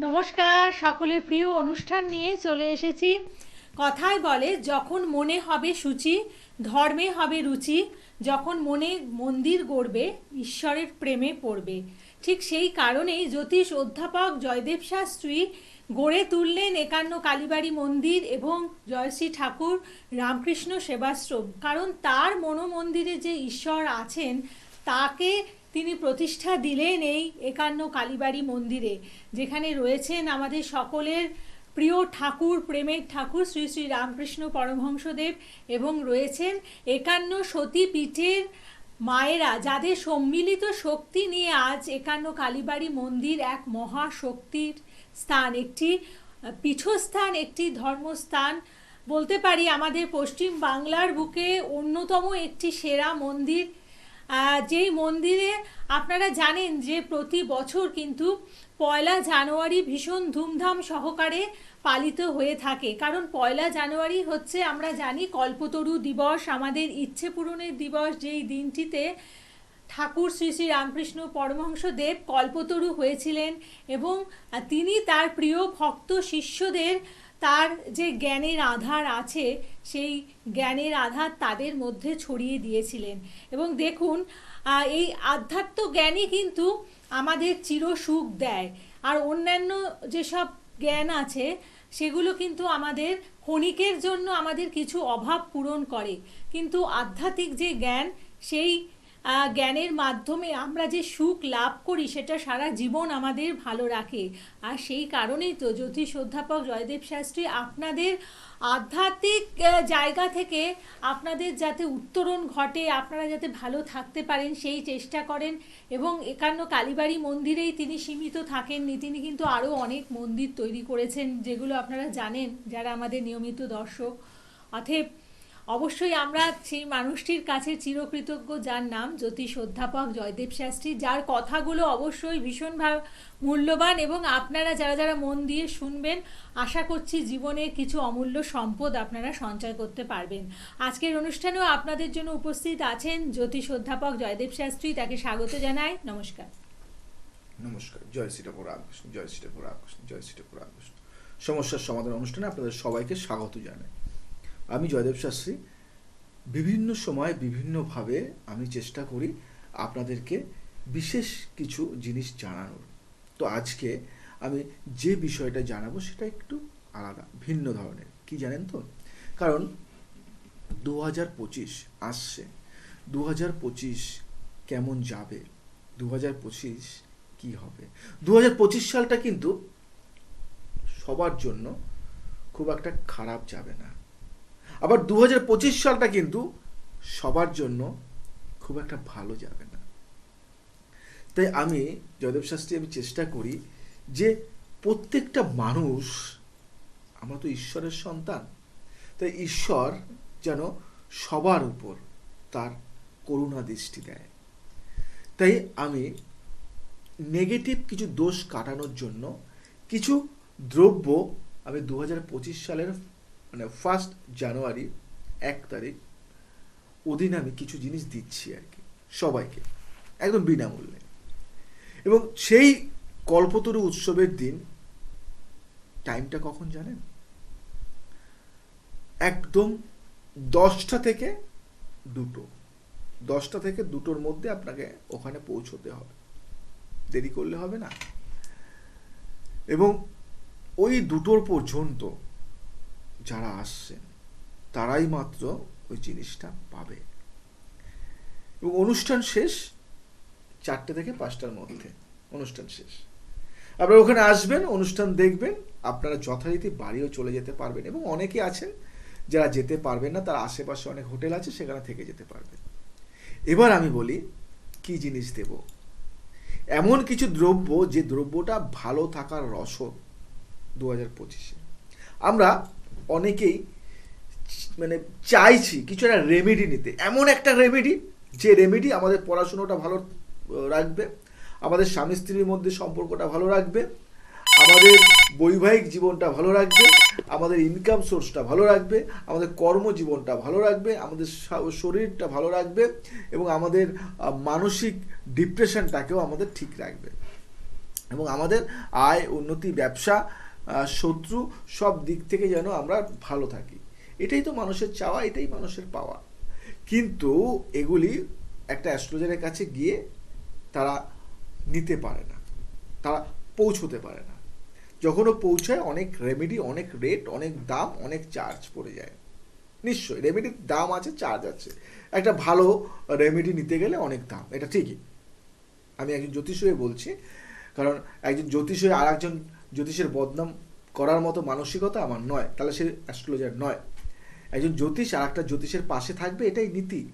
নমস্কার, সকলের প্রিয় অনুষ্ঠান নিয়ে চলে এসেছি। কথায় বলে, যখন মনে হবে সূচি, ধর্মে হবে রুচি, যখন মনে মন্দির গড়বে, ঈশ্বরের প্রেমে পড়বে। ঠিক সেই কারণেই জ্যোতিষ অধ্যাপক জয়দেব শাস্ত্রী গড়ে তুললেন একান্ন কালীবাড়ি মন্দির এবং জয়শ্রী ঠাকুর রামকৃষ্ণ সেবাশ্রম। কারণ তার মনোমন্দিরে যে ঈশ্বর আছেন, তাকে তিনি প্রতিষ্ঠা দিলেন এই একান্ন কালীবাড়ি মন্দিরে, যেখানে রয়েছেন আমাদের সকলের প্রিয় ঠাকুর, প্রেমের ঠাকুর শ্রী শ্রী রামকৃষ্ণ পরমহংসদেব এবং রয়েছেন একান্ন সতী পীঠের মায়েরা যাদের সম্মিলিত শক্তি নিয়ে আজ একান্ন কালীবাড়ি মন্দির এক মহাশক্তির স্থান, একটি পীঠস্থান, একটি ধর্মস্থান। বলতে পারি আমাদের পশ্চিম বাংলার বুকে অন্যতম একটি সেরা মন্দির যেই মন্দিরে আপনারা জানেন যে প্রতি বছর কিন্তু পয়লা জানুয়ারি ভীষণ ধুমধাম সহকারে পালিত হয়ে থাকে। কারণ পয়লা জানুয়ারি হচ্ছে আমরা জানি কল্পতরু দিবস, আমাদের ইচ্ছে পূরণের দিবস। যেই দিনটিতে ঠাকুর শ্রী শ্রী রামকৃষ্ণ পরমহংসদেব কল্পতরু হয়েছিলেন এবং তিনি তার প্রিয় ভক্ত শিষ্যদের তার যে জ্ঞানের আধার আছে, সেই জ্ঞানের আধার তাদের মধ্যে ছড়িয়ে দিয়েছিলেন। এবং দেখুন এই আধ্যাত্ম জ্ঞানই কিন্তু আমাদের চির সুখ দেয়। আর অন্যান্য যেসব জ্ঞান আছে, সেগুলো কিন্তু আমাদের ক্ষণিকের জন্য আমাদের কিছু অভাব পূরণ করে। কিন্তু আধ্যাত্মিক যে জ্ঞান, সেই জ্ঞানের মাধ্যমে আমরা যে সুখ লাভ করি, সেটা সারা জীবন আমাদের ভালো রাখে। আর সেই কারণেই তো জ্যোতিষ অধ্যাপক জয়দেব শাস্ত্রী আপনাদের আধ্যাত্মিক জায়গা থেকে আপনাদের যাতে উত্তরণ ঘটে, আপনারা যাতে ভালো থাকতে পারেন, সেই চেষ্টা করেন। এবং একান্ন কালীবাড়ি মন্দিরেই তিনি সীমিত থাকেননি, তিনি কিন্তু আরও অনেক মন্দির তৈরি করেছেন, যেগুলো আপনারা জানেন, যারা আমাদের নিয়মিত দর্শক। অতএব অবশ্যই আমরা সেই মানুষটির কাছে চিরকৃতজ্ঞ, যার নাম জ্যোতিষ অধ্যাপক জয়দেব শাস্ত্রী, যার কথাগুলো অবশ্যই ভীষণ ভা- মূল্যবান এবং আপনারা যারা যারা মন দিয়ে শুনবেন, আশা করছি জীবনে কিছু অমূল্য সম্পদ আপনারা সঞ্চয় করতে পারবেন। আজকের অনুষ্ঠানেও আপনাদের জন্য উপস্থিত আছেন জ্যোতিষ অধ্যাপক জয়দেব শাস্ত্রী, তাকে স্বাগত জানাই। নমস্কার। নমস্কার, জয় শ্রীঠাকুর রামকৃষ্ণ, জয় শ্রীঠাকুর রামকৃষ্ণ, জয় শ্রীঠাকুর রামকৃষ্ণ। সমস্যার সমাধান অনুষ্ঠানে আপনাদের সবাইকে স্বাগত জানাই। আমি জয়দেব শাস্ত্রী, বিভিন্ন সময় বিভিন্নভাবে আমি চেষ্টা করি আপনাদেরকে বিশেষ কিছু জিনিস জানানোর। তো আজকে আমি যে বিষয়টা জানাব সেটা একটু আলাদা, ভিন্ন ধরনের। কি জানেন তো? কারণ দু হাজার পঁচিশ আসছে। দু হাজার পঁচিশ কেমন যাবে? দু হাজার পঁচিশ কী হবে? দু হাজার পঁচিশ সালটা কিন্তু সবার জন্য খুব একটা খারাপ যাবে না। আবার দু হাজার পঁচিশ সালটা কিন্তু সবার জন্য খুব একটা ভালো যাবে না। তাই আমি, জয়দেব শাস্ত্রী, আমি চেষ্টা করি যে প্রত্যেকটা মানুষ, আমরা তো ঈশ্বরের সন্তান, তাই ঈশ্বর যেন সবার উপর তার করুণা দৃষ্টি দেয়। তাই আমি নেগেটিভ কিছু দোষ কাটানোর জন্য কিছু দ্রব্য আমি দু হাজার পঁচিশ সালের মানে ফার্স্ট জানুয়ারি এক তারিখ ওদিন আমি কিছু জিনিস দিচ্ছি আর কি, সবাইকে, একদম বিনামূল্যে। এবং সেই কল্পতরু উৎসবের দিন টাইমটা কখন জানেন? একদম দশটা থেকে দুটো, দশটা থেকে দুটোর মধ্যে আপনাকে ওখানে পৌঁছতে হবে। দেরি করলে হবে না। এবং ওই দুটোর পর্যন্ত যারা আসছেন, তারাই মাত্র ওই জিনিসটা পাবে। এবং অনুষ্ঠান শেষ চারটে থেকে পাঁচটার মধ্যে, অনুষ্ঠান শেষ। আপনারা ওখানে আসবেন, অনুষ্ঠান দেখবেন, আপনারা যথারীতি বাড়িও চলে যেতে পারবেন এবং অনেকে আছেন যারা যেতে পারবেন না, তার আশেপাশে অনেক হোটেল আছে, সেখানে থেকে যেতে পারবেন। এবার আমি বলি, কি জিনিস দেব? এমন কিছু দ্রব্য, যে দ্রব্যটা ভালো থাকার রসদ দু হাজার পঁচিশে। আমরা অনেকেই মানে চাইছি কিছু একটা রেমেডি নিতে। এমন একটা রেমেডি যে রেমেডি আমাদের পড়াশুনোটা ভালো রাখবে, আমাদের স্বামী স্ত্রীর মধ্যে সম্পর্কটা ভালো রাখবে, আমাদের বৈবাহিক জীবনটা ভালো রাখবে, আমাদের ইনকাম সোর্সটা ভালো রাখবে, আমাদের কর্মজীবনটা ভালো রাখবে, আমাদের শরীরটা ভালো রাখবে এবং আমাদের মানসিক ডিপ্রেশনটাকেও আমাদের ঠিক রাখবে। এবং আমাদের আয়, উন্নতি, ব্যবসা শত্রু সব দিক থেকে যেন আমরা ভালো থাকি। এটাই তো মানুষের চাওয়া, এটাই মানুষের পাওয়া। কিন্তু এগুলি একটা অ্যাস্ট্রোলজারের কাছে গিয়ে তারা নিতে পারে না, তারা পৌঁছতে পারে না। যখনও পৌঁছায় অনেক রেমেডি অনেক রেট অনেক দাম, অনেক চার্জ পড়ে যায়। নিশ্চয়ই রেমেডির দাম আছে চার্জ আছে। একটা ভালো রেমেডি নিতে গেলে অনেক দাম, এটা ঠিকই। আমি একজন জ্যোতিষ হয়ে বলছি, কারণ একজন জ্যোতিষ হয়ে আর একজন জ্যোতিষের বদনাম করার মতো মানসিকতা আমার নয়, তাহলে সে অ্যাস্ট্রোলজার নয়। একজন জ্যোতিষ আর একটা জ্যোতিষের পাশে থাকবে, এটাই নীতি।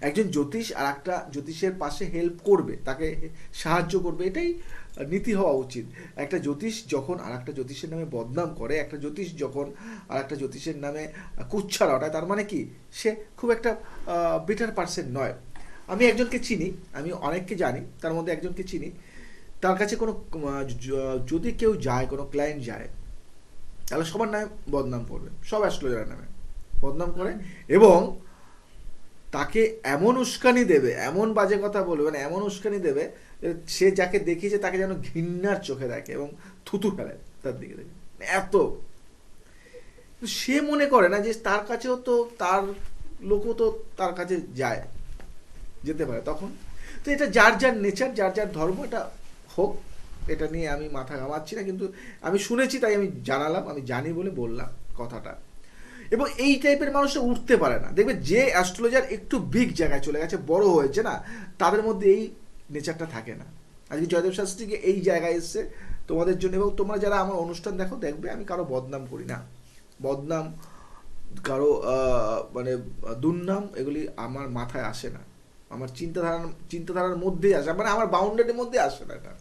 একজন জ্যোতিষ আর একটা জ্যোতিষের পাশে হেল্প করবে, তাকে সাহায্য করবে, এটাই নীতি হওয়া উচিত। একটা জ্যোতিষ যখন আর একটা জ্যোতিষের নামে বদনাম করে, একটা জ্যোতিষ যখন আর একটা জ্যোতিষের নামে কুচ্ছা রটায় তার মানে কি? সে খুব একটা বেটার পার্সন নয়। আমি একজনকে চিনি, আমি অনেককে জানি, তার মধ্যে একজনকে চিনি। তার কাছে কোনো যদি কেউ যায়, কোনো ক্লায়েন্ট যায়, তাহলে সবার নামে বদনাম করবে। সব অ্যাস্ট্রোলজারের নামে বদনাম করে এবং তাকে এমন উস্কানি দেবে, এমন বাজে কথা বলবে মানে এমন উস্কানি দেবে সে যাকে দেখিয়েছে তাকে যেন ঘৃণার চোখে দেখে এবং থুতু ফেলে তার দিকে দেখে। এত। সে মনে করে না যে তার কাছেও তো, তার লোকও তো তার কাছে যায়, যেতে পারে তখন। তো এটা যার যার নেচার যার যার ধর্ম, এটা হোক, এটা নিয়ে আমি মাথা ঘামাচ্ছি না, কিন্তু আমি শুনেছি, তাই আমি জানালাম, আমি জানি বলে বললাম কথাটা। এবং এই টাইপের মানুষটা উঠতে পারে না। দেখবে যে অ্যাস্ট্রোলজার একটু বিগ জায়গায় চলে গেছে, বড় হয়েছে না, তাদের মধ্যে এই নেচারটা থাকে না। আজকে জয়দেব শাস্ত্রীকে এই জায়গায় এসছে তোমাদের জন্য, এবং তোমরা যারা আমার অনুষ্ঠান দেখো, দেখবে আমি কারও বদনাম করি না। বদনাম, কারও মানে দুর্নাম, এগুলি আমার মাথায় আসে না। আমার চিন্তাধারা চিন্তাধারার মধ্যেই আসে মানে আমার বাউন্ডারির মধ্যে আসে না এটা।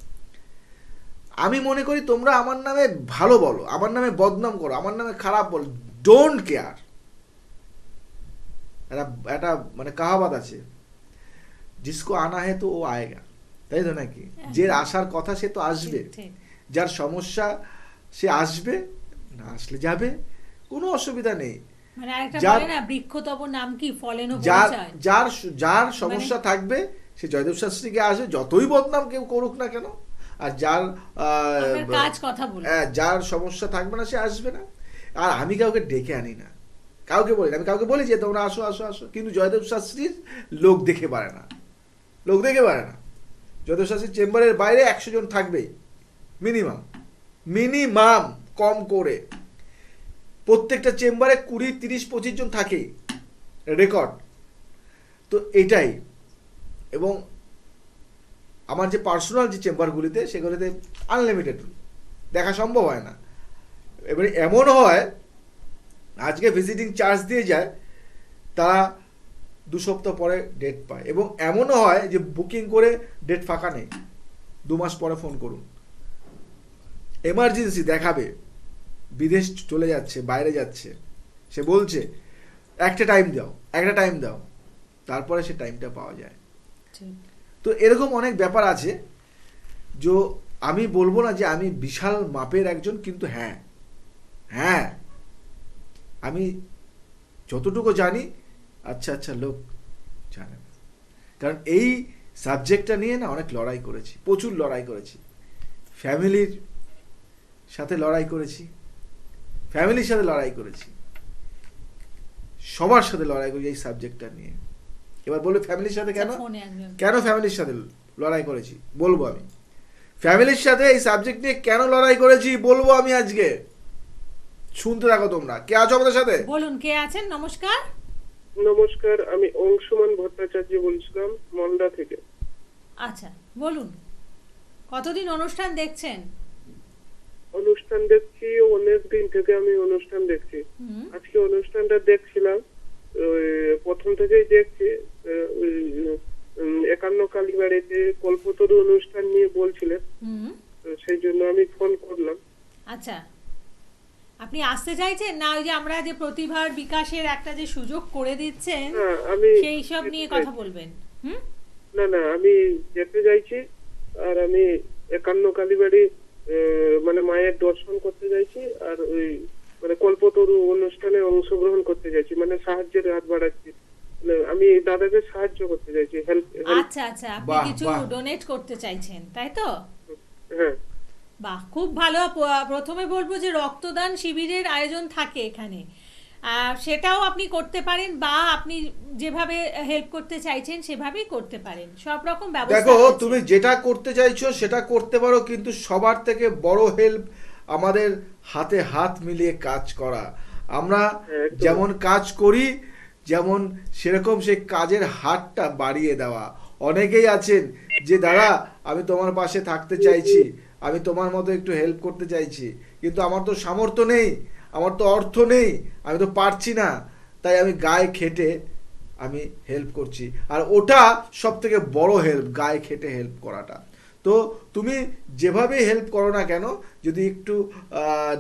আমি মনে করি তোমরা আমার নামে ভালো বলো আমার নামে বদনাম করো আমার নামে খারাপ বলো ডোন্ট কেয়ার একটা একটা মানে কাহাবাত আছে জিসকো আনা হে তো ও আয়েগা। তাই তো নাকি? যে আসার কথা সে তো আসবে। যার সমস্যা সে আসবে না আসলে যাবে কোনো অসুবিধা নেই। মানে যার- যার মানে সমস্যা থাকবে সে জয়দেব শাস্ত্রীকে আসবে যতই বদনাম কেউ করুক না কেন আর যার কাজ কথা বলুন। হ্যাঁ, যার সমস্যা থাকবে না সে আসবে না। আর আমি কাউকে ডেকে আনি না। কাউকে বলি না। আমি কাউকে বলি যে তোমরা আসো আসো আসো। কিন্তু জয়দেব শাস্ত্রীর লোক দেখে পারে না। লোক দেখে পারে না। জয়দেব শাস্ত্রীর চেম্বারের বাইরে একশো জন থাকবেই মিনিমাম। মিনিমাম কম করে। প্রত্যেকটা চেম্বারে কুড়ি তিরিশ পঁচিশ জন থাকেই রেকর্ড। তো এটাই। এবং আমার যে পার্সোনাল যে চেম্বারগুলিতে সেগুলিতে আনলিমিটেড দেখা সম্ভব হয় না। এবারে এমন হয়, আজকে ভিজিটিং চার্জ দিয়ে যায়, তারা দু সপ্তাহ পরে ডেট পায়। এবং এমনও হয় যে বুকিং করে ডেট ফাঁকা নেই। দু মাস পরে ফোন করুন। এমার্জেন্সি দেখাবে। বিদেশ চলে যাচ্ছে, বাইরে যাচ্ছে। সে বলছে, একটা টাইম দাও, একটা টাইম দাও। তারপরে সে টাইমটা পাওয়া যায়। তো এরকম অনেক ব্যাপার আছে যে আমি বলব না যে আমি বিশাল মাপের একজন, কিন্তু হ্যাঁ হ্যাঁ আমি যতটুকু জানি আচ্ছা আচ্ছা লোক জানে না। কারণ এই সাবজেক্টটা নিয়ে না অনেক লড়াই করেছি, প্রচুর লড়াই করেছি ফ্যামিলির সাথে লড়াই করেছি ফ্যামিলির সাথে লড়াই করেছি, সবার সাথে লড়াই করেছি এই সাবজেক্টটা নিয়ে এবার বলবে ফ্যামিলির সাথে কেন? আচ্ছা, আসবে কেন ফ্যামিলির সাথে লড়াই করেছি? বলব আমি। ফ্যামিলির সাথে এই সাবজেক্ট নিয়ে কেন লড়াই করেছি বলব আমি আজকে। শুনতে থাকো তোমরা। কে আছো আমাদের সাথে? বলুন কে আছেন? নমস্কার। নমস্কার আমি অংশুমান ভট্টাচার্য বলছিলাম মন্ডা থেকে। আচ্ছা বলুন কতদিন অনুষ্ঠান দেখছেন? অনুষ্ঠান দেখছি অনেক দিন থেকে আমি অনুষ্ঠান দেখছি। আজকে অনুষ্ঠানটা দেখছিলাম প্রথম থেকেই দেখছি একান্ন কালীবাড়িতে কল্পতরু অনুষ্ঠান নিয়ে বলছিলেন সেই জন্য আমি ফোন করলাম। আচ্ছা। আপনি আসতে চাইছেন? না ওই যে আমরা যে প্রতিভার বিকাশের একটা যে সুযোগ করে দিচ্ছেন আমি সেই সব নিয়ে কথা বলবেন। হুম? না না আমি যেতে চাইছি আর আমি একান্ন কালীবাড়ি মানে মায়ের দর্শন করতে চাইছি আর ওই মানে কল্পতরু অনুষ্ঠানে অংশগ্রহণ করতে চাইছি মানে সাহায্যের হাত বাড়াচ্ছি। আমি দাদাকে সাহায্য করতে চাইছি হেল্প আচ্ছা আচ্ছা আপনি কিছু ডোনেট করতে চাইছেন তাই তো? হ্যাঁ। বাহ খুব ভালো। প্রথমে বলব যে রক্তদান শিবিরের আয়োজন থাকে এখানে। সেটাও আপনি করতে পারেন বা আপনি যেভাবে হেল্প করতে চাইছেন সেভাবেই করতে পারেন। সব রকম ব্যবস্থা দেখো তুমি যেটা করতে চাইছো সেটা করতে পারো কিন্তু সবার থেকে বড় হেল্প আমাদের হাতে হাত মিলিয়ে কাজ করা। আমরা যেমন কাজ করি যেমন সেরকম সেই কাজের হাতটা বাড়িয়ে দেওয়া। অনেকেই আছেন যে দাদা আমি তোমার পাশে থাকতে চাইছি, আমি তোমার মতো একটু হেল্প করতে চাইছি। কিন্তু আমার তো সামর্থ্য নেই, আমার তো অর্থ নেই, আমি তো পারছি না। তাই আমি গায়ে খেটে আমি হেল্প করছি। আর ওটা সব থেকে বড় হেল্প গায়ে খেটে হেল্প করাটা। তো তুমি যেভাবে হেল্প করো না কেন যদি একটু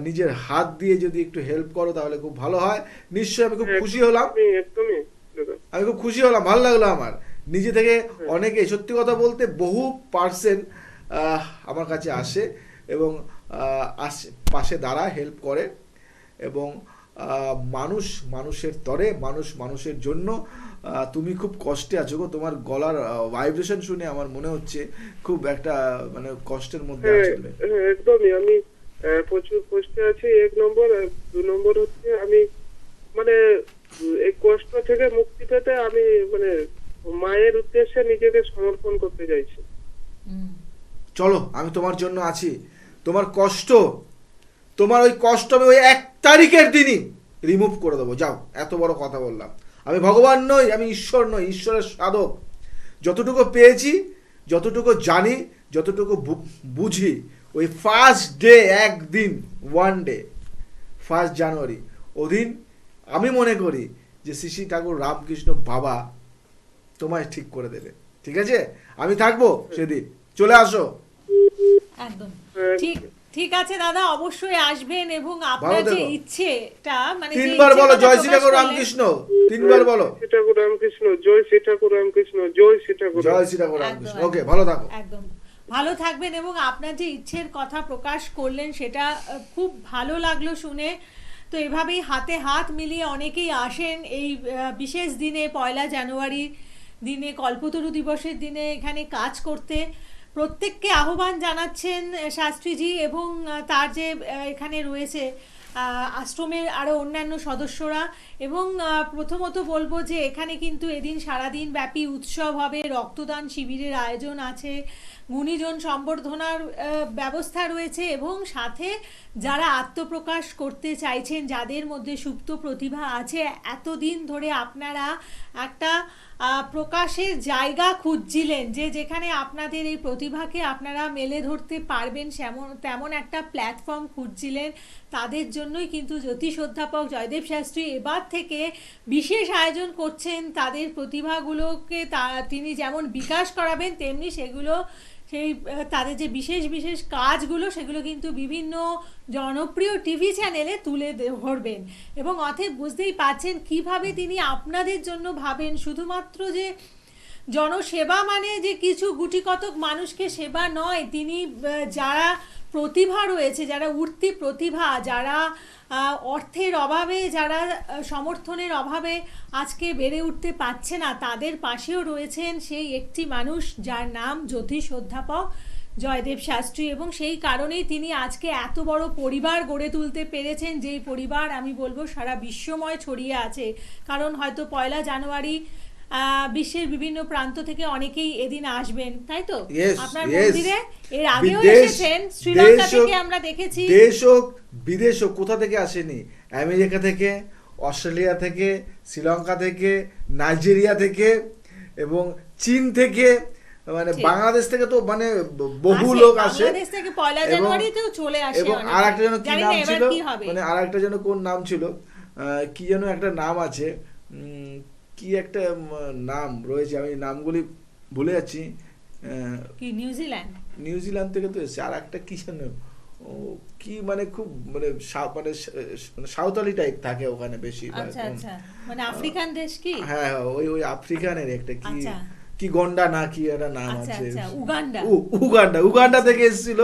নিজের হাত দিয়ে যদি একটু হেল্প করো তাহলে খুব ভালো হয়। নিশ্চয়ই আমি খুব খুশি হলাম। আমি খুব খুশি হলাম ভালো লাগল আমার। নিজে থেকে অনেকে সত্যি কথা বলতে বহু পার্সেন্ট আমার কাছে আসে এবং আসে পাশে দাঁড়ায় হেল্প করে। এবং মানুষ মানুষের তরে মানুষ মানুষের জন্য তুমি খুব কষ্টে আছো গো। তোমার গলার ভাইব্রেশন শুনে আমার মনে হচ্ছে খুব একটা মানে কষ্টের মধ্যে হ্যাঁ আছো তুমি। হ্যাঁ, একদমই। আমি প্রচুর কষ্টে আছি। এক নম্বর দু নম্বর হচ্ছে আমি মানে এই কষ্ট থেকে মুক্তি পেতে আমি মানে মায়ের উদ্দেশ্যে নিজেকে সমর্পণ করতে চাইছি। চলো আমি তোমার জন্য আছি। তোমার কষ্ট তোমার ওই কষ্ট আমি ওই এক তারিখের দিনই রিমুভ করে দেবো। যাও এত বড় কথা বললাম। আমি ভগবান নই, আমি ঈশ্বর নই, ঈশ্বরের সাধক। যতটুকু পেয়েছি, যতটুকু জানি, যতটুকু বুঝি, ওই ফার্স্ট ডে একদিন ওয়ান ডে ফার্স্ট জানুয়ারি ওদিন আমি মনে করি যে শ্রী শ্রী ঠাকুর রামকৃষ্ণ বাবা তোমায় ঠিক করে দেবে। ঠিক আছে? আমি থাকব সেদিন। চলে আসো। একদম। ঠিক। ঠিক আছে দাদা অবশ্যই আসবেন এবং আপনার যে। ইচ্ছেটা মানে তিনবার বলো জয় শ্রী ঠাকুর রামকৃষ্ণ তিনবার বলো। শ্রী ঠাকুর রামকৃষ্ণ জয় শ্রী ঠাকুর রামকৃষ্ণ জয় শ্রী ঠাকুর জয় শ্রী ঠাকুর রামকৃষ্ণ। ওকে ভালো থাকো। একদম। ভালো থাকবেন এবং আপনার যে ইচ্ছের কথা প্রকাশ করলেন সেটা খুব ভালো লাগল শুনে। তো এভাবেই হাতে হাত মিলিয়ে অনেকেই আসেন এই বিশেষ দিনে পয়লা জানুয়ারি দিনে কল্পতরু দিবসের দিনে এখানে কাজ করতে। প্রত্যেককে আহ্বান জানাচ্ছেন শাস্ত্রীজি এবং তার যে এখানে রয়েছে আশ্রমের আরও অন্যান্য সদস্যরা এবং প্রথমত বলব যে এখানে কিন্তু এদিন সারাদিন ব্যাপী উৎসব হবে, রক্তদান শিবিরের আয়োজন আছে গুণীজন সম্বর্ধনার ব্যবস্থা রয়েছে এবং সাথে যারা আত্মপ্রকাশ করতে চাইছেন, যাদের মধ্যে সুপ্ত প্রতিভা আছে, এতদিন ধরে আপনারা একটা প্রকাশের জায়গা খুঁজছিলেন যে যেখানে আপনাদের এই প্রতিভাকে আপনারা মেলে ধরতে পারবেন, সেমন, তেমন একটা প্ল্যাটফর্ম খুঁজছিলেন। তাদের জন্যই কিন্তু জ্যোতিষ অধ্যাপক জয়দেব শাস্ত্রী এবার থেকে বিশেষ আয়োজন করছেন। তাদের প্রতিভাগুলোকে তা, তিনি যেমন বিকাশ করাবেন, তেমনি সেগুলো সেই তাদের যে বিশেষ বিশেষ কাজগুলো, সেগুলো কিন্তু বিভিন্ন জনপ্রিয় টিভি চ্যানেলে তুলে ধরবেন। এবং অতএব বুঝতেই পারছেন কীভাবে তিনি আপনাদের জন্য ভাবেন, শুধুমাত্র যে জনসেবা মানে যে কিছু গুটিকতক মানুষকে সেবা নয়, তিনি যারা প্রতিভা রয়েছে, যারা উঠতি প্রতিভা, যারা অর্থের অভাবে, যারা সমর্থনের অভাবে আজকে বেড়ে উঠতে পারছে না, তাদের পাশেও রয়েছেন সেই একটি মানুষ যার নাম জ্যোতিষ অধ্যাপক জয়দেব শাস্ত্রী এবং সেই কারণেই তিনি আজকে এত বড় পরিবার গড়ে তুলতে পেরেছেন, যেই পরিবার আমি বলব সারা বিশ্বময় ছড়িয়ে আছে। কারণ হয়তো পয়লা জানুয়ারি বিশ্বের বিভিন্ন প্রান্ত থেকে অনেকেই এদিন আসবেন তাই তো? আপনার মন্দিরে? এর আগেও এসেছেন শ্রীলঙ্কা থেকে আমরা দেখেছি। দেশ হোক বিদেশ হোক কোথা থেকে আসেনি? আমেরিকা থেকে অস্ট্রেলিয়া থেকে শ্রীলঙ্কা থেকে নাইজেরিয়া থেকে এবং চীন থেকে মানে বাংলাদেশ থেকে তো মানে বহু লোক আসে। এবং-। আর একটা যেন কি নাম ছিল? মানে আর একটা যেন কোন নাম ছিল? কি যেন একটা নাম আছে? কি একটা নাম রয়েছে আমি নামগুলি ভুলে যাচ্ছি কি নিউজিল্যান্ড নিউজিল্যান্ড থেকে তো এসেছে আর একটা কি যেন ও কি মানে খুব মানে মানে মানে সাঁওতালি টাইপ থাকে ওখানে বেশি আচ্ছা আচ্ছা মানে আফ্রিকান দেশ কি? হ্যাঁ হ্যাঁ, ওই ওই আফ্রিকানের একটা কি আচ্ছা। কি গন্ডা না কি একটা নাম আছে। উগান্ডা। উগান্ডা থেকে এসেছিল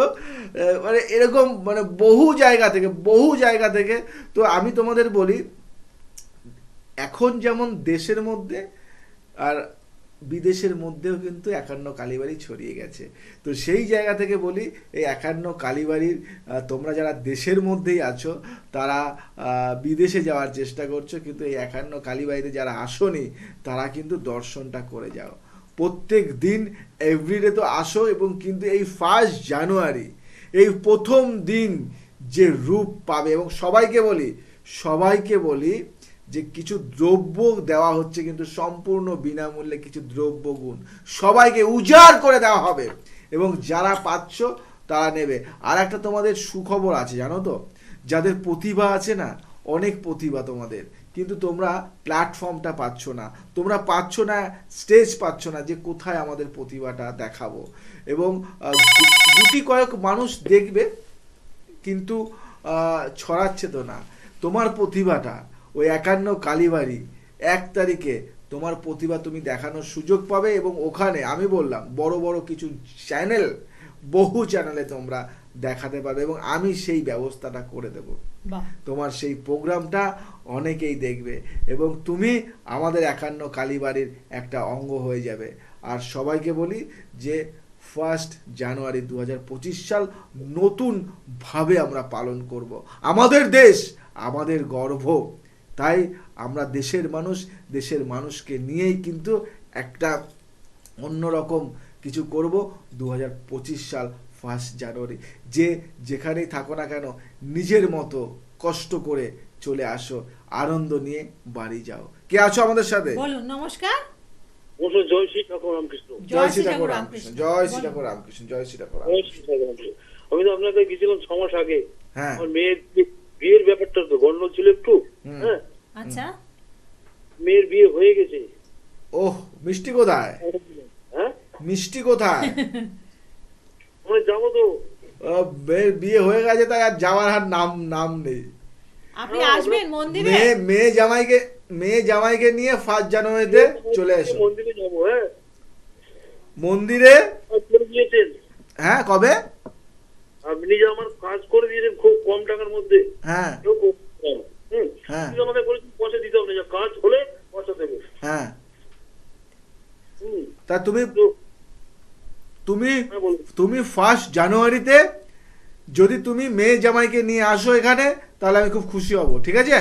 মানে এরকম মানে বহু জায়গা থেকে বহু জায়গা থেকে তো আমি তোমাদের বলি এখন যেমন দেশের মধ্যে আর বিদেশের মধ্যেও কিন্তু একান্ন কালীবাড়ি ছড়িয়ে গেছে। তো সেই জায়গা থেকে বলি, এই একান্ন কালীবাড়ির তোমরা যারা দেশের মধ্যেই আছো, তারা বিদেশে যাওয়ার চেষ্টা করছ, কিন্তু এই একান্ন কালীবাড়িতে যারা আসনি, তারা কিন্তু দর্শনটা করে যাও। প্রত্যেক দিন এভরিডে তো আসো এবং কিন্তু এই ফার্স্ট জানুয়ারি এই প্রথম দিন যে রূপ পাবে এবং সবাইকে বলি সবাইকে বলি যে কিছু দ্রব্য দেওয়া হচ্ছে কিন্তু সম্পূর্ণ বিনামূল্যে কিছু দ্রব্য গুণ। সবাইকে উজাড় করে দেওয়া হবে এবং যারা পাচ্ছ তারা নেবে। আর একটা তোমাদের সুখবর আছে, জানো তো? যাদের প্রতিভা আছে না, অনেক প্রতিভা তোমাদের। কিন্তু তোমরা প্ল্যাটফর্মটা পাচ্ছ না। তোমরা পাচ্ছ না স্টেজ পাচ্ছ না যে কোথায় আমাদের প্রতিভাটা দেখাবো। এবং গুটি কয়েক মানুষ দেখবে, কিন্তু ছড়াচ্ছে তো না। তোমার প্রতিভাটা ওই একান্ন কালীবাড়ি। এক তারিখে তোমার প্রতিভা তুমি দেখানোর সুযোগ পাবে এবং ওখানে আমি বললাম বড় বড় কিছু চ্যানেল বহু চ্যানেলে তোমরা দেখাতে পারবে এবং আমি সেই ব্যবস্থাটা করে দেবো। তোমার সেই প্রোগ্রামটা অনেকেই দেখবে এবং তুমি আমাদের একান্ন কালীবাড়ির একটা অঙ্গ হয়ে যাবে। আর সবাইকে বলি যে ফার্স্ট জানুয়ারি দু হাজার পঁচিশ সাল নতুনভাবে আমরা পালন করব। আমাদের দেশ আমাদের গর্ব। তাই আমরা দেশের মানুষ দেশের মানুষকে নিয়েই কিন্তু একটা অন্যরকম কিছু করব দু সাল ফার্স্ট জানুয়ারি। যে যেখানেই থাকো না কেন নিজের মতো কষ্ট করে চলে আসো আনন্দ নিয়ে বাড়ি যাও। কে আছো আমাদের সাথে? বলুন নমস্কার। জয় শ্রী ঠাকুর রামকৃষ্ণ। জয় শ্রী ঠাকুর রামকৃষ্ণ। জয় শ্রী ঠাকুর রামকৃষ্ণ জয় শ্রী ঠাকুর রামকৃষ্ণ শ্রী ঠাকুর রামকৃষ্ণ। আমি তো আপনার কাছে গেছিলাম ছ মাস আগে। হ্যাঁ। আমার মেয়ের বিয়ের ব্যাপারটা তো গন্ডল ছিল একটু হ্যাঁ। আচ্ছা। মেয়ের বিয়ে হয়ে গেছে। ওহ মিষ্টি কোথায়? হ্যাঁ? মিষ্টি কোথায়? আমরা যাব তো। মেয়ের বিয়ে হয়ে গেছে তাই আর যাওয়ার আর নাম নাম নেই। আপনি আসবেন মন্দিরে? মেয়ে মেয়ে জামাইকে মেয়ে জামাইকে নিয়ে ফার্স্ট জানুয়ারিতে চলে এসো। মন্দিরে যাব হ্যাঁ। মন্দিরে? হ্যাঁ কবে? আপনি যে আমার কাজ করে দিয়েছেন খুব কম টাকার মধ্যে হ্যাঁ। হুম? হ্যাঁ। আমাকে বলেছেন পয়সা দিতে হবে না কাজ হলে পয়সা দেবে। হ্যাঁ। তা তুমি তুমি হ্যাঁ তুমি ফার্স্ট জানুয়ারিতে যদি তুমি মেয়ে জামাইকে নিয়ে আসো এখানে তাহলে আমি খুব খুশি হব ঠিক আছে?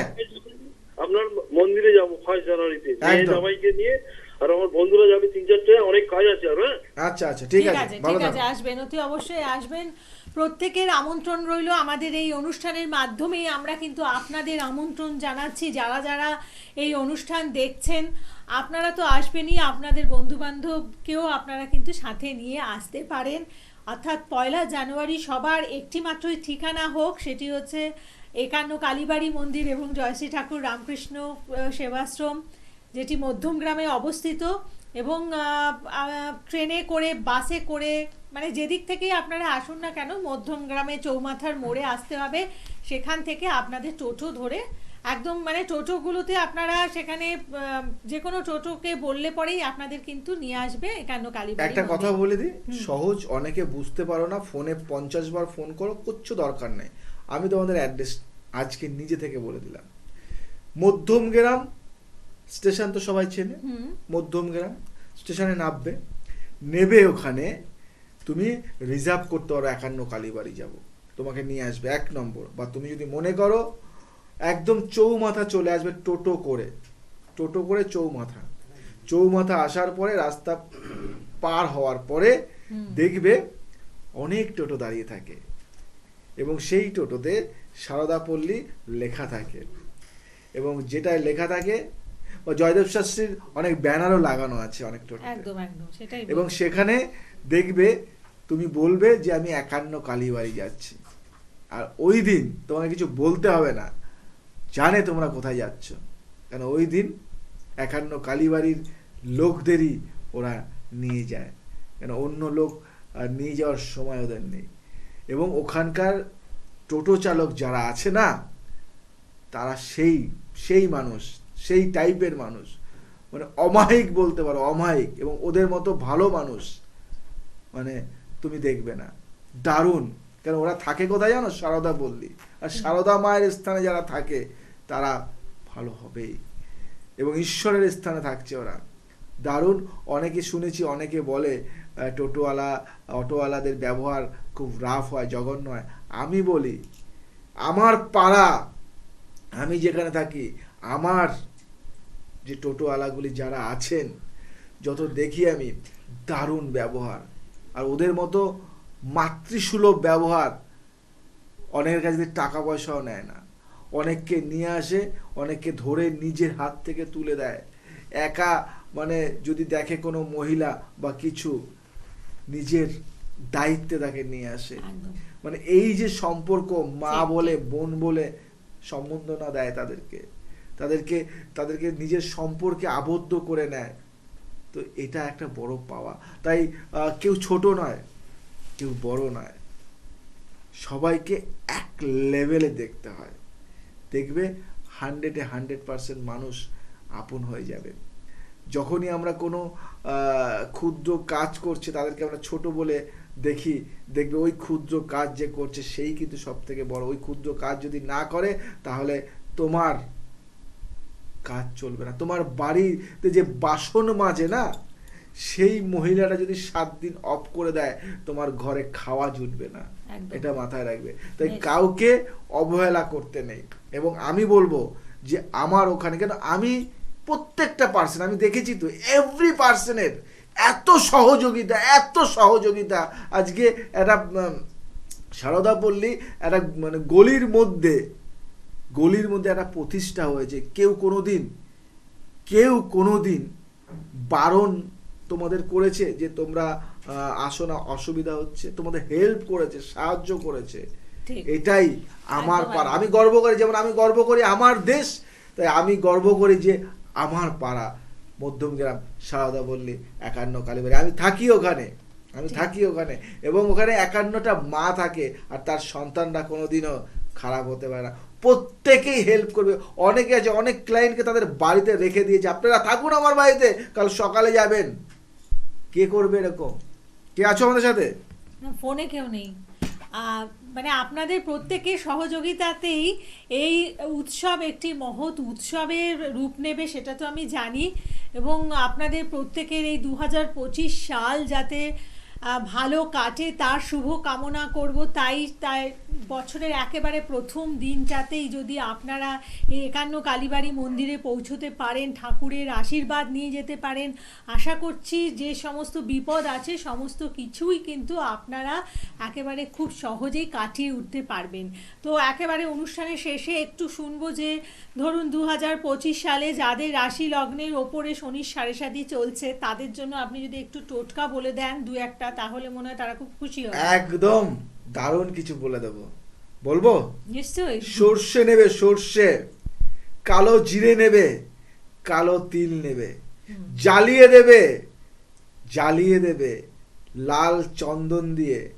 আপনার মন্দিরে যাব ফার্স্ট জানুয়ারিতে মেয়ে জামাইকে নিয়ে আর আমার বন্ধুরা যাবে তিন চারটে অনেক কাজ আছে আর আচ্ছা আচ্ছা ঠিক আছে ঠিক আছে আসবেন অতি অবশ্যই আসবেন। প্রত্যেকের আমন্ত্রণ রইল আমাদের এই অনুষ্ঠানের মাধ্যমেই। আমরা কিন্তু আপনাদের আমন্ত্রণ জানাচ্ছি, যারা যারা এই অনুষ্ঠান দেখছেন। আপনারা তো আসবেনই, আপনাদের বন্ধু বান্ধবকেও আপনারা কিন্তু সাথে নিয়ে আসতে পারেন। অর্থাৎ পয়লা জানুয়ারি সবার একটি মাত্রই ঠিকানা হোক, সেটি হচ্ছে একান্ন কালীবাড়ি মন্দির এবং জয়শ্রী ঠাকুর রামকৃষ্ণ সেবাশ্রম, যেটি মধ্যম গ্রামে অবস্থিত। এবং ট্রেনে করে বাসে করে মানে যেদিক থেকেই আপনারা আসুন না কেন মধ্যম গ্রামে চৌমাথার মোড়ে আসতে হবে। সেখান থেকে আপনাদের টোটো ধরে একদম মানে টোটোগুলোতে আপনারা সেখানে যে কোনো টোটোকে বললে পরেই আপনাদের কিন্তু নিয়ে আসবে একান্ন কালী একটা কথা বলে দিই সহজ অনেকে বুঝতে পারো না ফোনে পঞ্চাশ বার ফোন করো কিচ্ছু দরকার নেই। আমি তোমাদের অ্যাড্রেস আজকে নিজে থেকে বলে দিলাম। মধ্যমগ্রাম স্টেশন তো সবাই চেনে হুম। মধ্যমগ্রাম স্টেশনে নামবে। নেবে ওখানে তুমি রিজার্ভ করতে পারো একান্ন কালীবাড়ি যাব। তোমাকে নিয়ে আসবে এক নম্বর। বা তুমি যদি মনে করো একদম চৌমাথা চলে আসবে টোটো করে টোটো করে চৌমাথা। চৌমাথা আসার পরে রাস্তা পার হওয়ার পরে দেখবে অনেক টোটো দাঁড়িয়ে থাকে। এবং সেই টোটোতে সারদা পল্লী লেখা থাকে। এবং যেটায় লেখা থাকে বা জয়দেব শাস্ত্রীর অনেক ব্যানারও লাগানো আছে অনেক একদম একদম সেটাই এবং সেখানে দেখবে তুমি বলবে যে আমি একান্ন কালীবাড়ি যাচ্ছি। আর ওই দিন তোমাকে কিছু বলতে হবে না। জানে তোমরা কোথায় যাচ্ছ। কেন ওই দিন একান্ন কালীবাড়ির লোকদেরই ওরা নিয়ে যায়। কেন অন্য লোক আর নিয়ে যাওয়ার সময় ওদের নেই। এবং ওখানকার টোটো চালক যারা আছে না তারা সেই সেই মানুষ সেই টাইপের মানুষ। মানে অমায়িক বলতে পারো, অমায়িক এবং ওদের মতো ভালো মানুষ মানে তুমি দেখবে না। দারুণ। কেন ওরা থাকে কোথায় জানো? সারদা বললি আর সারদা মায়ের স্থানে যারা থাকে, তারা ভালো হবেই। এবং ঈশ্বরের স্থানে থাকছে ওরা। দারুণ। অনেকে শুনেছি, অনেকে বলে টোটোওয়ালা, অটোওয়ালাদের ব্যবহার খুব রাফ হয়, জঘন্য হয়। আমি বলি, আমার পাড়া, আমি যেখানে থাকি, আমার যে টোটোওয়ালাগুলি যারা আছেন যত দেখি আমি দারুণ ব্যবহার। আর ওদের মতো মাতৃসুলভ ব্যবহার অনেকের কাছে টাকা পয়সাও নেয় না। অনেককে নিয়ে আসে অনেককে ধরে নিজের হাত থেকে তুলে দেয়। একা মানে যদি দেখে কোনো মহিলা বা কিছু নিজের দায়িত্বে তাকে নিয়ে আসে। মানে এই যে সম্পর্ক মা বলে বোন বলে সম্বন্ধ না দেয় তাদেরকে। তাদেরকে তাদেরকে নিজের সম্পর্কে আবদ্ধ করে নেয়। তো এটা একটা বড় পাওয়া। তাই কেউ ছোট নয়, কেউ বড় নয়। সবাইকে এক লেভেলে দেখতে হয়। দেখবে হান্ড্রেডে হান্ড্রেড পার্সেন্ট মানুষ আপন হয়ে যাবে। যখনই আমরা কোনো ক্ষুদ্র কাজ করছে, তাদেরকে আমরা ছোট বলে দেখি, দেখবে ওই ক্ষুদ্র কাজ যে করছে, সেই কিন্তু সব থেকে বড়। ওই ক্ষুদ্র কাজ যদি না করে, তাহলে তোমার কাজ চলবে না। তোমার বাড়িতে যে বাসন মাজে না সেই মহিলাটা যদি সাত দিন অফ করে দেয় তোমার ঘরে খাওয়া জুটবে না। এটা মাথায় রাখবে। তাই কাউকে অবহেলা করতে নেই। এবং আমি বলব যে আমার ওখানে কেন আমি প্রত্যেকটা পার্সন আমি দেখেছি তো এভরি পার্সনের এত সহযোগিতা এত সহযোগিতা। আজকে একটা সারদা পল্লী একটা মানে গলির মধ্যে গলির মধ্যে একটা প্রতিষ্ঠা হয়েছে কেউ কোনো দিন কেউ কোনো দিন বারণ তোমাদের করেছে যে তোমরা আসো না অসুবিধা হচ্ছে তোমাদের হেল্প করেছে সাহায্য করেছে। ঠিক। এটাই আমার পাড়া। আমি গর্ব করি যেমন আমি গর্ব করি আমার দেশ তাই আমি গর্ব করি যে আমার পাড়া মধ্যমগ্রাম সারদা বললি একান্ন কালীবাড়ি। আমি থাকি ওখানে আমি থাকি ওখানে। এবং ওখানে একান্নটা মা থাকে আর তার সন্তানরা কোনোদিনও খারাপ হতে পারে না। প্রত্যেকেই হেল্প করবে। অনেকে আছে, অনেক ক্লায়েন্টকে তাদের বাড়িতে রেখে দিয়েছে। আপনারা থাকুন আমার বাড়িতে, কাল সকালে যাবেন। কে করবে এরকম? কে আছো আমাদের সাথে? ফোনে কেউ নেই। মানে আপনাদের প্রত্যেকের সহযোগিতাতেই এই উৎসব একটি মহৎ উৎসবের রূপ নেবে, সেটা তো আমি জানি। এবং আপনাদের প্রত্যেকের এই দু হাজার পঁচিশ সাল যাতে ভালো কাটে, তার শুভ কামনা করব। তাই তাই বছরের একেবারে প্রথম দিনটাতেই যদি আপনারা একান্ন কালীবাড়ি মন্দিরে পৌঁছতে পারেন, ঠাকুরের আশীর্বাদ নিয়ে যেতে পারেন, আশা করছি যে সমস্ত বিপদ আছে, সমস্ত কিছুই কিন্তু আপনারা একেবারে খুব সহজেই কাটিয়ে উঠতে পারবেন। তো একেবারে অনুষ্ঠানের শেষে একটু শুনব যে, ধরুন দু হাজার পঁচিশ সালে যাদের রাশি লগ্নের ওপরে শনির সাড়ে সাথী চলছে, তাদের জন্য আপনি যদি একটু টোটকা বলে দেন, দু একটা তাহলে মনে হয় তারা খুব খুশি হবে। একদম। দারুণ কিছু বলে দেব। বলব? নিশ্চয়ই। সর্ষে নেবে সর্ষে। কালো জিরে নেবে কালো তিল নেবে। জ্বালিয়ে দেবে জ্বালিয়ে দেবে। লাল চন্দন দিয়ে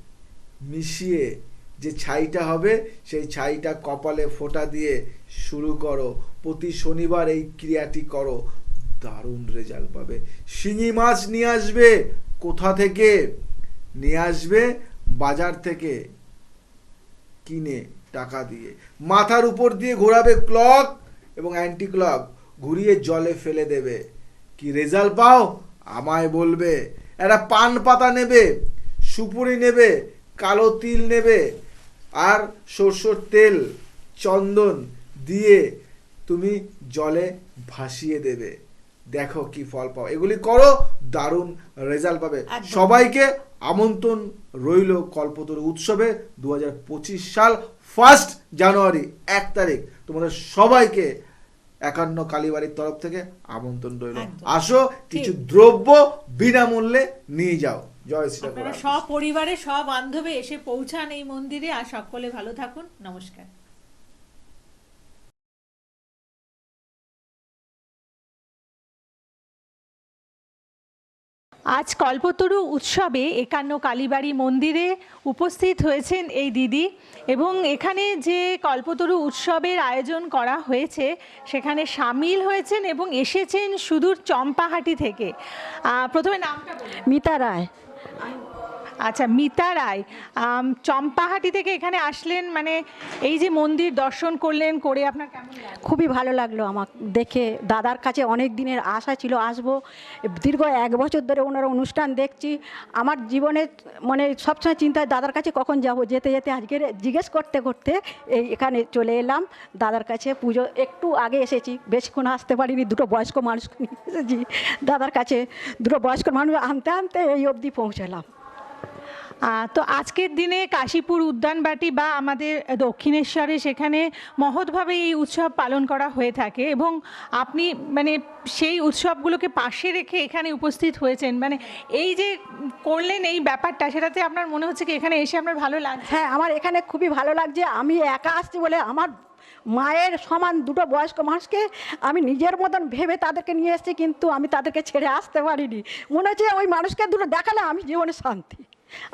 মিশিয়ে যে ছাইটা হবে সেই ছাইটা কপালে ফোঁটা দিয়ে শুরু করো। প্রতি শনিবার এই ক্রিয়াটি করো। দারুণ রেজাল্ট পাবে। শিঙি মাছ নিয়ে আসবে। কোথা থেকে নিয়ে আসবে? বাজার থেকে কিনে টাকা দিয়ে। মাথার উপর দিয়ে ঘোরাবে ক্লক এবং অ্যান্টি ক্লক ঘুরিয়ে জলে ফেলে দেবে। কি রেজাল্ট পাও? আমায় বলবে। একটা পান পাতা নেবে, সুপুরি নেবে, কালো তিল নেবে আর সরষের তেল, চন্দন দিয়ে তুমি জলে ভাসিয়ে দেবে। দেখো কি ফল পাও। এগুলি করো দারুণ রেজাল্ট পাবে। সবাইকে আমন্ত্রণ রইল কল্পতরু উৎসবে দু সাল ফার্স্ট জানুয়ারি এক তারিখ। তোমাদের সবাইকে একান্ন কালীবাড়ির তরফ থেকে আমন্ত্রণ রইল। আসো কিছু দ্রব্য বিনামূল্যে নিয়ে যাও। জয় শ্রী ঠাকুর। সপরিবারে সব বান্ধবে এসে পৌঁছান এই মন্দিরে আর সকলে ভালো থাকুন। নমস্কার। আজ কল্পতরু উৎসবে একান্ন কালীবাড়ি মন্দিরে উপস্থিত হয়েছেন এই দিদি এবং এখানে যে কল্পতরু উৎসবের আয়োজন করা হয়েছে, সেখানে সামিল হয়েছেন এবং এসেছেন সুদূর চম্পাহাটি থেকে। প্রথমে নামটা মিতা রায়। আচ্ছা মিতা রায় চম্পাহাটি থেকে এখানে আসলেন মানে এই যে মন্দির দর্শন করলেন করে আপনার খুবই ভালো লাগল আমার, দেখে দাদার কাছে অনেক দিনের আশা ছিল, আসব। দীর্ঘ এক বছর ধরে ওনার অনুষ্ঠান দেখছি। আমার জীবনে মানে সবসময় চিন্তায় দাদার কাছে কখন যাব, যেতে যেতে আজকে জিজ্ঞেস করতে করতে এই এখানে চলে এলাম, দাদার কাছে পুজো একটু আগে এসেছি, বেশিক্ষণ আসতে পারিনি, দুটো বয়স্ক মানুষ এসেছি। দাদার কাছে দুটো বয়স্ক মানুষ আনতে আনতে এই অবধি পৌঁছালাম। তো আজকের দিনে কাশীপুর উদ্যানবাটি বা আমাদের দক্ষিণেশ্বরে সেখানে মহৎভাবে এই উৎসব পালন করা হয়ে থাকে এবং আপনি মানে সেই উৎসবগুলোকে পাশে রেখে এখানে উপস্থিত হয়েছেন। মানে এই যে করলেন এই ব্যাপারটা, সেটাতে আপনার মনে হচ্ছে কি এখানে এসে আপনার ভালো লাগছে হ্যাঁ আমার এখানে খুবই ভালো লাগছে। আমি একা আসছি বলে আমার মায়ের সমান দুটো বয়স্ক মানুষকে আমি নিজের মতন ভেবে তাদেরকে নিয়ে এসেছি, কিন্তু আমি তাদেরকে ছেড়ে আসতে পারিনি। মনে হচ্ছে ওই মানুষকে দুটো দেখালে আমি জীবনে শান্তি।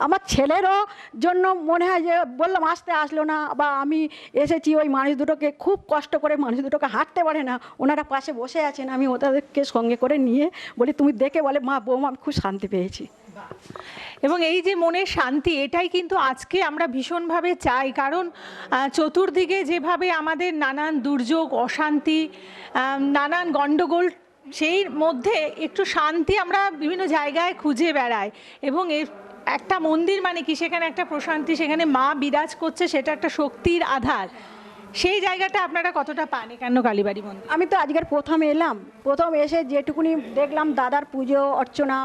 আমার ছেলেরও জন্য মনে হয় যে বললাম, আসতে আসলো না। বা আমি এসেছি, ওই মানুষ দুটোকে খুব কষ্ট করে মানুষ দুটোকে হাঁটতে পারে না। ওনারা পাশে বসে আছেন, আমি ওদেরকে সঙ্গে করে নিয়ে বলি, তুমি দেখে বলে, মা, বৌমা, আমি খুব শান্তি পেয়েছি। এবং এই যে মনের শান্তি, এটাই কিন্তু আজকে আমরা ভীষণভাবে চাই। কারণ চতুর্দিকে যেভাবে আমাদের নানান দুর্যোগ, অশান্তি নানান গণ্ডগোল সেই মধ্যে একটু শান্তি আমরা বিভিন্ন জায়গায় খুঁজে বেড়াই। এবং এর একটা মন্দির মানে কি? সেখানে একটা প্রশান্তি, সেখানে মা বিরাজ করছে, সেটা একটা শক্তির আধার। সেই জায়গাটা আপনারা কতটা পান একান্ন কালীবাড়ি মন্দির? আমি তো আজকের প্রথম এলাম। প্রথম এসে যেটুকুনি দেখলাম, দাদার পুজো, অর্চনা,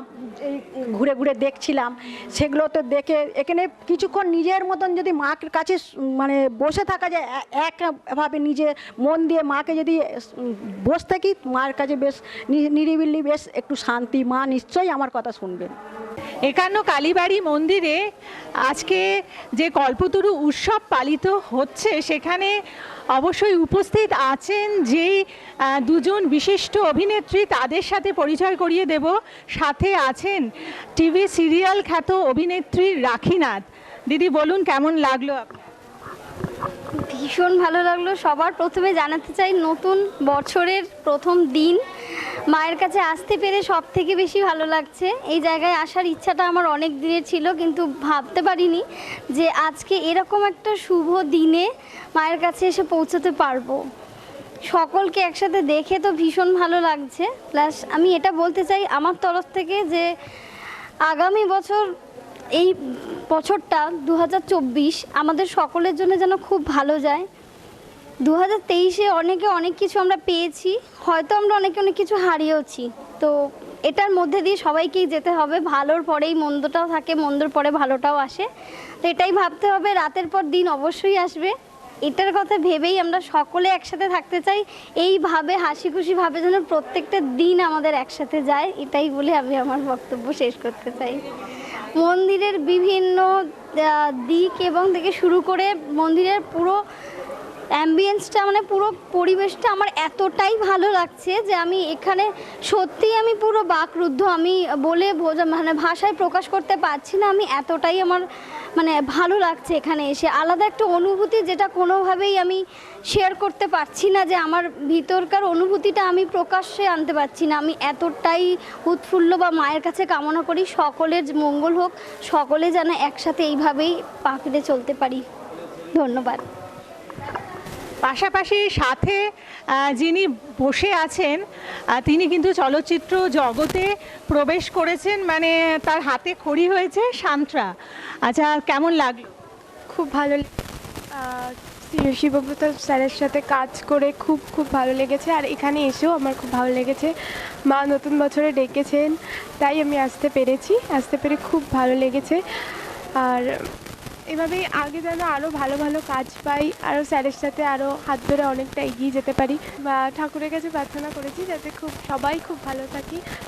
এই ঘুরে ঘুরে দেখছিলাম, সেগুলো তো দেখে এখানে কিছুক্ষণ নিজের মতন যদি মার কাছে মানে বসে থাকা যায় একভাবে নিজে মন দিয়ে মাকে যদি বসে থাকি, মার কাছে বেশ নিরিবিলি বেশ একটু শান্তি, মা নিশ্চয়ই আমার কথা শুনবেন। একান্ন কালীবাড়ি মন্দিরে আজকে যে কল্পতরু উৎসব পালিত হচ্ছে, সেখানে অবশ্যই উপস্থিত আছেন যেই দুজন বিশিষ্ট অভিনেত্রী, তাদের সাথে পরিচয় করিয়ে দেব সাথে আছেন টিভি সিরিয়াল খ্যাত অভিনেত্রী রাখিনাথ দিদি, বলুন কেমন লাগল আপনার? ভীষণ ভালো লাগল। সবার প্রথমে জানাতে চাই নতুন বছরের প্রথম দিন। মায়ের কাছে আসতে পেরে সব থেকে বেশি ভালো লাগছে। এই জায়গায় আসার ইচ্ছাটা আমার অনেক দিনের ছিল, কিন্তু ভাবতে পারিনি যে আজকে এরকম একটা শুভ দিনে মায়ের কাছে এসে পৌঁছতে পারব। সকলকে একসাথে দেখে তো ভীষণ ভালো লাগছে। প্লাস আমি এটা বলতে চাই আমার তরফ থেকে যে আগামী বছর এই বছরটা দু হাজার চব্বিশ আমাদের সকলের জন্য যেন খুব ভালো যায়। দু হাজার তেইশে অনেকে অনেক কিছু আমরা পেয়েছি, হয়তো আমরা অনেকে অনেক কিছু হারিয়েওছি। তো এটার মধ্যে দিয়ে সবাইকেই যেতে হবে, ভালোর পরেই মন্দটাও থাকে, মন্দর পরে ভালোটাও আসে। তো এটাই ভাবতে হবে, রাতের পর দিন অবশ্যই আসবে। এটার কথা ভেবেই আমরা সকলে একসাথে থাকতে চাই, এইভাবে হাসি খুশি ভাবে যেন প্রত্যেকটা দিন আমাদের একসাথে যায়, এটাই বলে আমি আমার বক্তব্য শেষ করতে চাই। মন্দিরের বিভিন্ন দিক এবং থেকে শুরু করে মন্দিরের পুরো অ্যাম্বিয়েন্সটা মানে পুরো পরিবেশটা আমার এতটাই ভালো লাগছে যে আমি এখানে সত্যি আমি পুরো বাকরুদ্ধ। আমি বলে মানে ভাষায় প্রকাশ করতে পারছি না। আমি এতটাই আমার মানে ভালো লাগছে এখানে এসে। আলাদা একটা অনুভূতি যেটা কোনোভাবেই আমি শেয়ার করতে পারছি না যে আমার ভিতরকার অনুভূতিটা আমি প্রকাশ্যে আনতে পারছি না। আমি এতটাই উৎফুল্ল বা মায়ের কাছে কামনা করি, সকলের মঙ্গল হোক, সকলে যেন একসাথে এইভাবেই পাখিতে চলতে পারি। ধন্যবাদ। পাশাপাশি সাথে যিনি বসে আছেন তিনি কিন্তু চলচ্চিত্র জগতে প্রবেশ করেছেন মানে তার হাতে খড়ি হয়েছে সান্ত্রা। আচ্ছা কেমন লাগল? খুব ভালো শিবব্রত স্যারের সাথে কাজ করে খুব খুব ভালো লেগেছে, আর এখানে এসেও আমার খুব ভালো লেগেছে। মা নতুন বছরে ডেকেছেন, তাই আমি আসতে পেরেছি, আসতে পেরে খুব ভালো লেগেছে। আর এভাবেই আগে যেন আরও ভালো ভালো কাজ পাই আরও স্যারের সাথে আরও হাত ধরে অনেকটা এগিয়ে যেতে পারি। বা ঠাকুরের কাছে প্রার্থনা করেছি যাতে খুব, সবাই খুব ভালো থাকি।